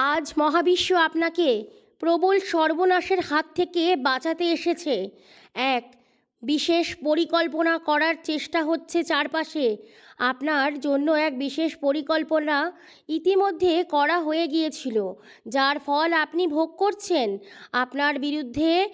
আজ মহাবিশ্ব আপনাকে প্রবল সর্বনাশের হাত থেকে বাঁচাতে এসেছে। এক, বিশেষ পরিকল্পনা করার চেষ্টা হচ্ছে চারপাশে। আপনার জন্য এক বিশেষ পরিকল্পনা ইতিমধ্যে করা হয়ে গিয়েছিল, যার ফল আপনি ভোগ করছেন। আপনার বিরুদ্ধে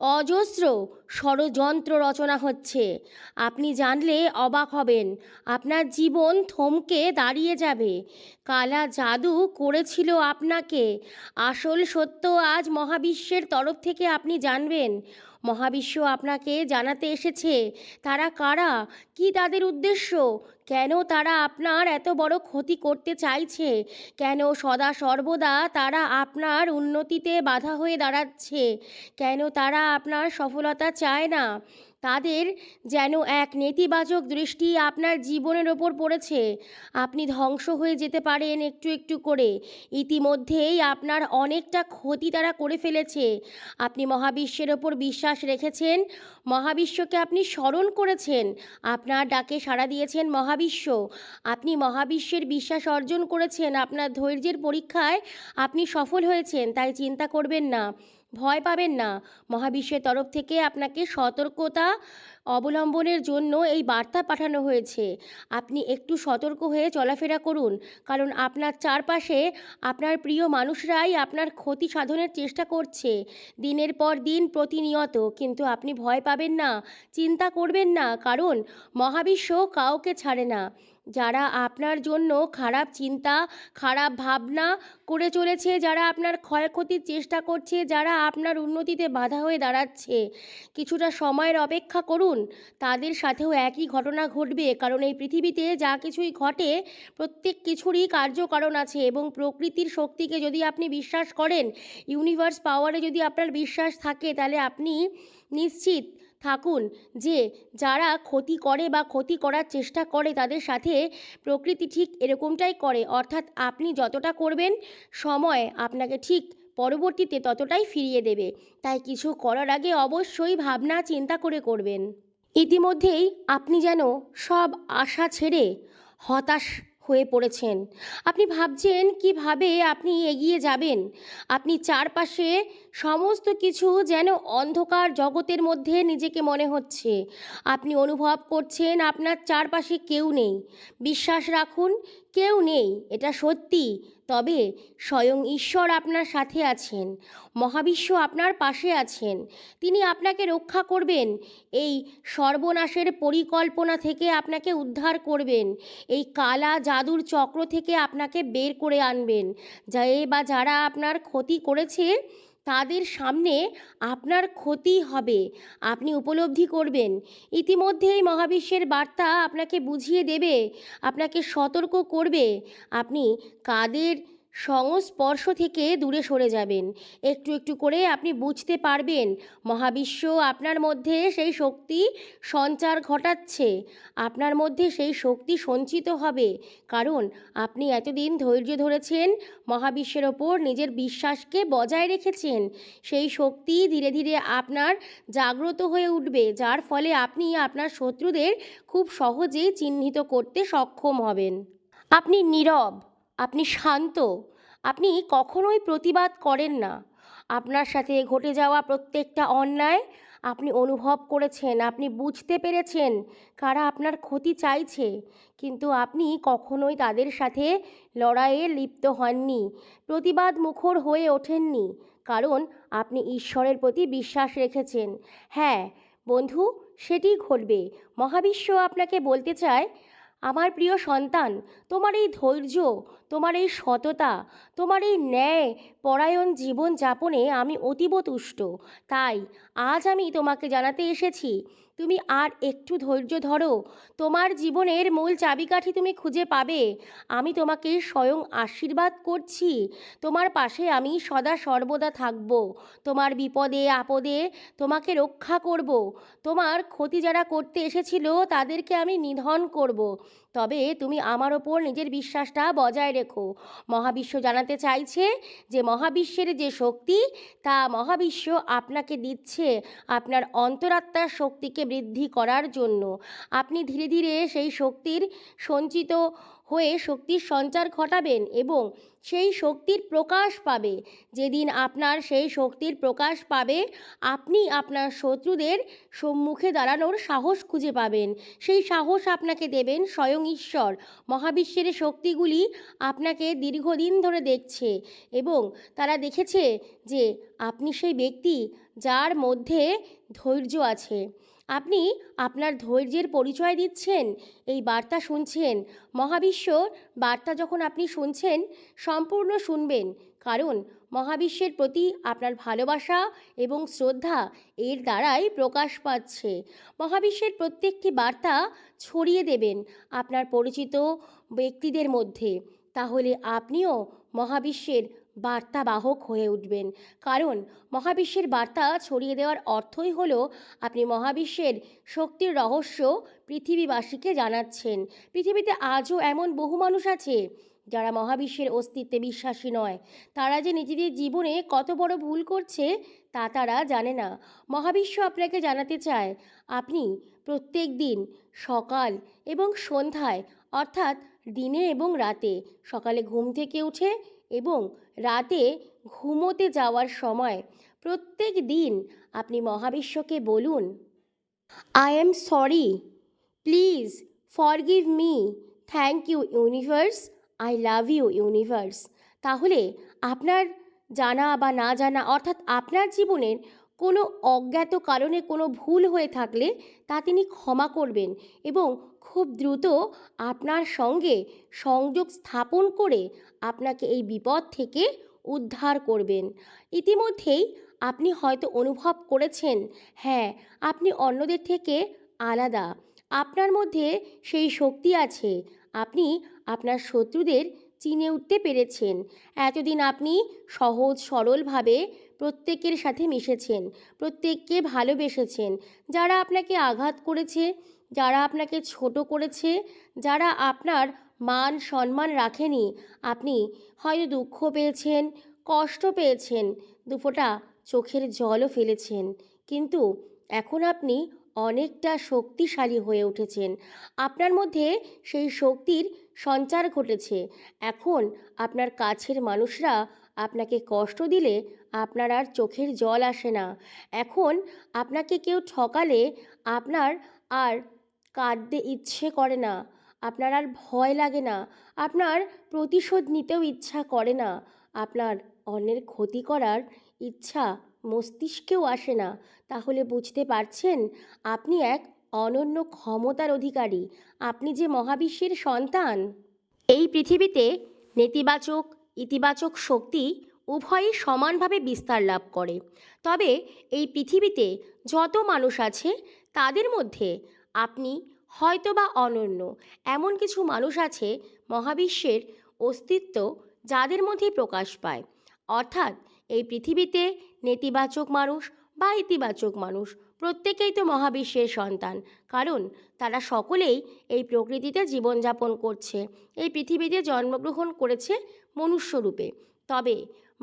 অজস্র ষড়যন্ত্র রচনা হচ্ছে। আপনি জানলে অবাক হবেন, আপনার জীবন থমকে দাঁড়িয়ে যাবে। কালা জাদু করেছিল আপনাকে। আসল সত্য আজ মহাবিশ্বের তরফ থেকে আপনি জানবেন মহাবিশ্ব আপনাকে জানাতে এসেছে। তারা কারা? কি তাদের উদ্দেশ্য? কেন তারা আপনার এত বড় ক্ষতি করতে চাইছে? কেন সদা সর্বদা তারা আপনার উন্নতিতে বাধা হয়ে দাঁড়াচ্ছে? কেন তারা আপনার সফলতা চায় না? তাদের যেন এক নেতিবাচক দৃষ্টি আপনার জীবনের ওপর পড়েছে। আপনি ধ্বংস হয়ে যেতে পারেন একটু একটু করে। ইতিমধ্যেই আপনার অনেকটা ক্ষতি তারা করে ফেলেছে। আপনি মহাবিশ্বের ওপর বিশ্বাস রেখেছেন। মহাবিশ্বকে আপনি স্মরণ করেছেন। আপনার ডাকে সাড়া দিয়েছেন মহাবিশ্ব। আপনি মহাবিশ্বের বিশ্বাস অর্জন করেছেন। আপনার ধৈর্যের পরীক্ষায় আপনি সফল হয়েছেন, তাই চিন্তা করবেন না। ভয় পাবেন না। মহাবিশ্বের তরফ থেকে আপনাকে সতর্কতা অবলম্বনের জন্য এই বার্তা পাঠানো হয়েছে। আপনি একটু সতর্ক হয়ে চলাফেরা করুন, কারণ আপনার চারপাশে আপনার প্রিয় মানুষরাই আপনার ক্ষতি সাধনের চেষ্টা করছে। দিনের পর দিন প্রতিনিয়ত, কিন্তু আপনি ভয় পাবেন না, চিন্তা করবেন না, কারণ মহাবিশ্ব কাউকে ছাড়ে না। যারা আপনার জন্য খারাপ চিন্তা, খারাপ ভাবনা করে চলেছে, যারা আপনার ক্ষয়ক্ষতির চেষ্টা করছে, যারা আপনার উন্নতিতে বাধা হয়ে দাঁড়াচ্ছে, কিছুটা সময়ের অপেক্ষা করুন। তাদের সাথেও একই ঘটনা ঘটবে, কারণ এই পৃথিবীতে যা কিছুই ঘটে, প্রত্যেক কিছুরই কার্যকারণ আছে এবং প্রকৃতির শক্তিকে যদি আপনি বিশ্বাস করেন ইউনিভার্স পাওয়ারে যদি আপনার বিশ্বাস থাকে, তাহলে আপনি নিশ্চিত থাকুন যে যারা ক্ষতি করে বা ক্ষতি করার চেষ্টা করে তাদের সাথে প্রকৃতি ঠিক এরকমটাই করে। অর্থাৎ আপনি যতটা করবেন, সময় আপনাকে ঠিক পরবর্তীতে ততটাই ফিরিয়ে দেবে। তাই কিছু করার আগে অবশ্যই ভাবনা, চিন্তা করে করবেন। ইতিমধ্যেই আপনি যেন সব আশা ছেড়ে হতাশ হয়ে পড়েছেন। আপনি ভাবছেন কীভাবে আপনি এগিয়ে যাবেন? আপনি চারপাশে সমস্ত কিছু যেন অন্ধকার জগতের মধ্যে নিজেকে মনে হচ্ছে। আপনি অনুভব করছেন আপনার চারপাশে কেউ নেই। বিশ্বাস রাখুন, কেউ নেই। এটা সত্যি। তবে স্বয়ং ঈশ্বর আপনার সাথে আছেন, মহাবিশ্ব আপনার পাশে আছেন, তিনি আপনাকে রক্ষা করবেন, এই সর্বনাশের পরিকল্পনা থেকে আপনাকে উদ্ধার করবেন, এই কালা জাদুর চক্র থেকে আপনাকে বের করে আনবেন যা এ বা যারা আপনার ক্ষতি করেছে তাদের সামনে আপনার ক্ষতি হবে। আপনি উপলব্ধি করবেন। ইতিমধ্যেই মহাবিশ্বের বার্তা আপনাকে বুঝিয়ে দেবে, আপনাকে সতর্ক করবে। আপনি কাদের সংস্পর্শ থেকে দূরে সরে যাবেন। একটু একটু করে আপনি বুঝতে পারবেন, মহাবিশ্ব আপনার মধ্যে সেই শক্তি সঞ্চার ঘটাচ্ছে। আপনার মধ্যে সেই শক্তি সঞ্চিত হবে। কারণ আপনি এতদিন ধৈর্য ধরেছেন, মহাবিশ্বের ওপর নিজের বিশ্বাসকে বজায় রেখেছেন। সেই শক্তি ধীরে ধীরে আপনার জাগ্রত হয়ে উঠবে, যার ফলে আপনি আপনার শত্রুদের খুব সহজেই চিহ্নিত করতে সক্ষম হবেন। আপনি নীরব আপনি শান্ত। আপনি কখনোই প্রতিবাদ করেন না। আপনার সাথে ঘটে যাওয়া প্রত্যেকটা অন্যায় আপনি অনুভব করেছেন, আপনি বুঝতে পেরেছেন কারা আপনার ক্ষতি চাইছে। কিন্তু আপনি কখনোই তাদের সাথে লড়াইয়ে লিপ্ত হননি, প্রতিবাদ মুখর হয়ে ওঠেননি। কারণ আপনি ঈশ্বরের প্রতি বিশ্বাস রেখেছেন। হ্যাঁ বন্ধু, সেটি ঘটবে। মহাবিশ্ব আপনাকে বলতে চায় আমার প্রিয় সন্তান, তোমার এই ধৈর্য, তোমার এই সততা, তোমার এই ন্যায় পরায়ণ জীবন যাপনে আমি অতীব তুষ্ট। তাই আজ আমি তোমাকে জানাতে এসেছি তুমি আর একটু ধৈর্য ধরো। তোমার জীবনের মূল চাবিকাঠি তুমি খুঁজে পাবে। আমি তোমাকে স্বয়ং আশীর্বাদ করছি। তোমার পাশে আমি সদা সর্বদা থাকব। তোমার বিপদে, আপদে তোমাকে রক্ষা করব। তোমার ক্ষতি যারা করতে এসেছিল তাদেরকে আমি নিধন করব। তবে তুমি আমার ওপর নিজের বিশ্বাসটা বজায় রেখো। মহাবিশ্ব জানাতে চাইছে যে মহাবিশ্বের যে শক্তি, তা মহাবিশ্ব আপনাকে দিচ্ছে আপনার অন্তরাত্মার শক্তিকে বৃদ্ধি করার জন্য। আপনি ধীরে ধীরে সেই শক্তির সঞ্চিত হয়ে শক্তির সঞ্চার ঘটাবেন এবং সেই শক্তির প্রকাশ পাবে। যেদিন আপনার সেই শক্তির প্রকাশ পাবে, আপনি আপনার শত্রুদের সম্মুখে দাঁড়ানোর সাহস খুঁজে পাবেন। সেই সাহস আপনাকে দেবেন স্বয়ং ঈশ্বর। মহাবিশ্বের শক্তিগুলি আপনাকে দীর্ঘদিন ধরে দেখছে এবং তারা দেখেছে যে আপনি সেই ব্যক্তি যার মধ্যে ধৈর্য আছে। আপনি আপনার ধৈর্যের পরিচয় দিচ্ছেন, এই বার্তা শুনছেন। মহাবিশ্ব বার্তা যখন আপনি শুনছেন, সম্পূর্ণ শুনবেন, কারণ মহাবিশ্বের প্রতি আপনার ভালোবাসা এবং শ্রদ্ধা এর দ্বারাই প্রকাশ পাচ্ছে। মহাবিশ্বের প্রত্যেকটি বার্তা ছড়িয়ে দেবেন আপনার পরিচিত ব্যক্তিদের মধ্যে। তাহলে আপনিও মহাবিশ্বের বার্তাবাহক হয়ে উঠবেন। কারণ, মহাবিশ্বের বার্তা ছড়িয়ে দেওয়ার অর্থই হলো, আপনি মহাবিশ্বের শক্তির রহস্য পৃথিবীবাসীকে জানাচ্ছেন। পৃথিবীতে আজও এমন বহু মানুষ আছে, যারা মহাবিশ্বের অস্তিত্বে বিশ্বাসী নয়। তারা যে নিজেদের জীবনে কত বড় ভুল করছে, তা তারা জানে না। মহাবিশ্ব আপনাকে জানাতে চায়, আপনি প্রত্যেক দিন সকাল এবং সন্ধ্যায়, অর্থাৎ দিনে এবং রাতে, সকালে ঘুম থেকে উঠে এবং রাতে ঘুমোতে যাওয়ার সময় প্রত্যেক দিন আপনি মহাবিশ্বকে বলুন I am sorry please forgive me thank you universe I love you universe তাহলে আপনার জানা বা না জানা, অর্থাৎ আপনার জীবনের কোনো অজ্ঞাত কারণে কোনো ভুল হয়ে থাকলে তা তিনি ক্ষমা করবেন এবং খুব দ্রুত আপনার সঙ্গে সংযোগ স্থাপন করে আপনাকে এই বিপদ থেকে উদ্ধার করবেন। ইতিমধ্যেই আপনি হয়তো অনুভব করেছেন হ্যাঁ আপনি অন্যদের থেকে আলাদা, আপনার মধ্যে সেই শক্তি আছে, আপনি আপনার শত্রুদের চিনে উঠতে পেরেছেন, এতদিন আপনি সহজ সরলভাবে প্রত্যেকের সাথে মিশেছেন, প্রত্যেককে ভালোবেসেছেন, যারা আপনাকে আঘাত করেছে যারা আপনাকে ছোট করেছে, যারা আপনার মান সম্মান রাখেনি, আপনি হয়তো দুঃখ পেয়েছেন, কষ্ট পেয়েছেন, দুফোঁটা চোখের জলও ফেলেছেন। কিন্তু এখন আপনি অনেকটা শক্তিশালী হয়ে উঠেছেন। আপনার মধ্যে সেই শক্তির সঞ্চার ঘটেছে। এখন আপনার কাছের মানুষরা আপনাকে কষ্ট দিলে আপনার আর চোখের জল আসে না। এখন আপনাকে কেউ ঠকালে আপনার আর কাঁদতে ইচ্ছে করে না। আপনার আর ভয় লাগে না। আপনার প্রতিশোধ নিতেও ইচ্ছা করে না। আপনার অন্যের ক্ষতি করার ইচ্ছা মস্তিষ্কেও আসে না। তাহলে বুঝতে পারছেন, আপনি এক অনন্য ক্ষমতার অধিকারী। আপনি যে মহাবিশ্বের সন্তান। এই পৃথিবীতে নেতিবাচক, ইতিবাচক শক্তি উভয়ই সমানভাবে বিস্তার লাভ করে। তবে এই পৃথিবীতে যত মানুষ আছে, তাদের মধ্যে আপনি হয়তোবা অনন্য। এমন কিছু মানুষ আছে মহাবিশ্বের অস্তিত্ব যাদের মধ্যেই প্রকাশ পায়। অর্থাৎ এই পৃথিবীতে নেতিবাচক মানুষ বা ইতিবাচক মানুষ প্রত্যেকেই তো মহাবিশ্বের সন্তান। কারণ তারা সকলেই এই প্রকৃতিতে জীবনযাপন করছে, এই পৃথিবীতে জন্মগ্রহণ করেছে মনুষ্যরূপে। তবে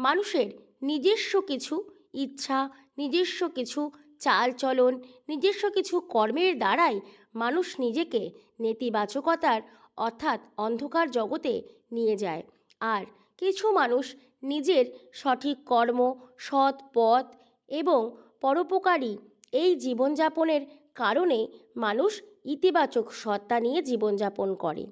মানুষের নিজস্ব কিছু ইচ্ছা, নিজস্ব কিছু চালচলন নিজস্ব কিছু কর্মের দ্বারাই মানুষ নিজেকে নেতিবাচকতার অর্থাৎ অন্ধকার জগতে নিয়ে যায়। আর কিছু মানুষ নিজের সঠিক কর্ম, সৎ পথ এবং পরোপকারী এই জীবনযাপনের কারণে মানুষ ইতিবাচক সত্তা নিয়ে জীবনযাপন করে।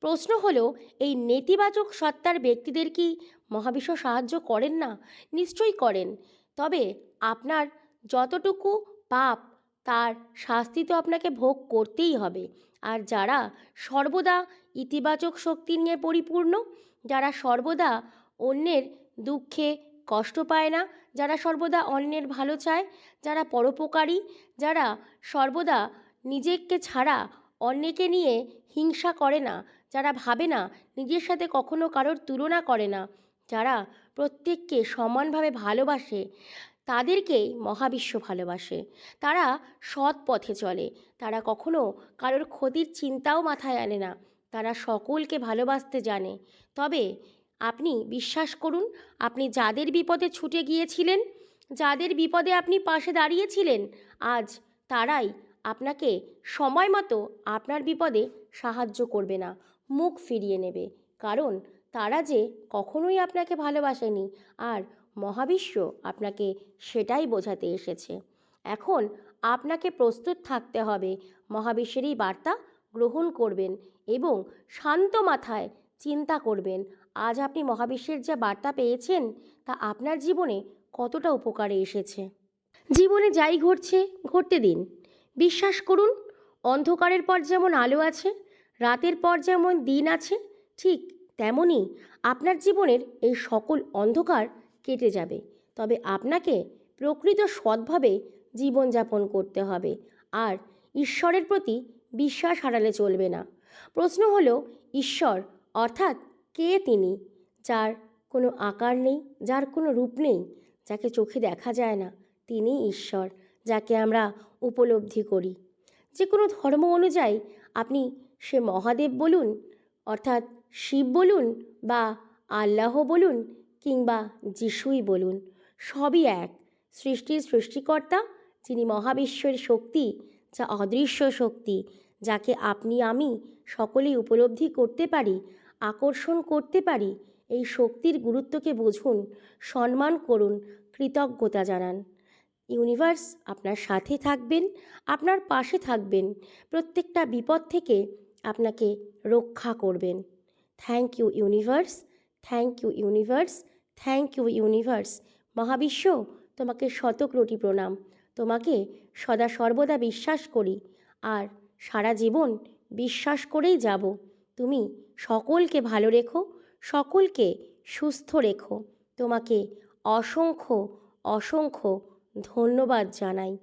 প্রশ্ন হলো, এই নেতিবাচক সত্তার ব্যক্তিদের কি মহাবিশ্ব সাহায্য করেন না? নিশ্চয়ই করেন। তবে আপনার যতটুকু পাপ, তার শাস্তি তো আপনাকে ভোগ করতেই হবে। আর যারা সর্বদা ইতিবাচক শক্তি নিয়ে পরিপূর্ণ, যারা সর্বদা অন্যের দুঃখে কষ্ট পায় না, যারা সর্বদা অন্যের ভালো চায়, যারা পরোপকারী, যারা সর্বদা নিজেকে ছাড়া অন্যকে নিয়ে হিংসা করে না, যারা ভাবে না, নিজের সাথে কখনো কারোর তুলনা করে না, যারা প্রত্যেককে সমানভাবে ভালোবাসে তাদেরকেই মহাবিশ্ব ভালোবাসে। তারা সৎ পথে চলে। তারা কখনো কারোর ক্ষতির চিন্তাও মাথায় আনে না। তারা সকলকে ভালোবাসতে জানে। তবে আপনি বিশ্বাস করুন, আপনি যাদের বিপদে ছুটে গিয়েছিলেন, যাদের বিপদে আপনি পাশে দাঁড়িয়েছিলেন, আজ তারাই আপনাকে সময় মতো আপনার বিপদে সাহায্য করবে না, মুখ ফিরিয়ে নেবে। কারণ তারা যে কখনোই আপনাকে ভালোবাসেনি। আর মহাবিশ্ব আপনাকে সেটাই বোঝাতে এসেছে। এখন আপনাকে প্রস্তুত থাকতে হবে। মহাবিশ্বের এই বার্তা গ্রহণ করবেন এবং শান্ত মাথায় চিন্তা করবেন। আজ আপনি মহাবিশ্বের যা বার্তা পেয়েছেন, তা আপনার জীবনে কতটা উপকারে এসেছে? জীবনে যাই ঘটছে, ঘটতে দিন। বিশ্বাস করুন, অন্ধকারের পর যেমন আলো আছে, রাতের পর যেমন দিন আছে, ঠিক তেমনই আপনার জীবনের এই সকল অন্ধকার কেটে যাবে। তবে আপনাকে প্রকৃত সৎভাবে জীবনযাপন করতে হবে আর ঈশ্বরের প্রতি বিশ্বাস হারালে চলবে না। প্রশ্ন হলো, ঈশ্বর অর্থাৎ কে তিনি? যার কোনো আকার নেই, যার কোনো রূপ নেই, যাকে চোখে দেখা যায় না, তিনি ঈশ্বর, যাকে আমরা উপলব্ধি করি। যে কোনো ধর্ম অনুযায়ী আপনি সে মহাদেব বলুন, অর্থাৎ শিব বলুন বা আল্লাহ বলুন কিংবা যিশুই বলুন, সবই এক। সৃষ্টির সৃষ্টিকর্তা, যিনি মহাবিশ্বের শক্তি, যা অদৃশ্য শক্তি, যাকে আপনি, আমি সকলেই উপলব্ধি করতে পারি, আকর্ষণ করতে পারি, এই শক্তির গুরুত্বকে বুঝুন, সম্মান করুন, কৃতজ্ঞতা জানান। ইউনিভার্স, আপনার সাথে থাকবেন, আপনার পাশে থাকবেন, প্রত্যেকটা বিপদ থেকে আপনাকে রক্ষা করবেন। Thank you universe, thank you universe. Thank you universe. মহাবিশ্ব, তোমাকে শতকোটি প্রণাম। তোমাকে সদা সর্বদা বিশ্বাস করি। আর সারা জীবন বিশ্বাস করেই যাব। তুমি সকলকে ভালো রেখো, সকলকে সুস্থ রেখো। তোমাকে অসংখ্য অসংখ্য ধন্যবাদ জানাই।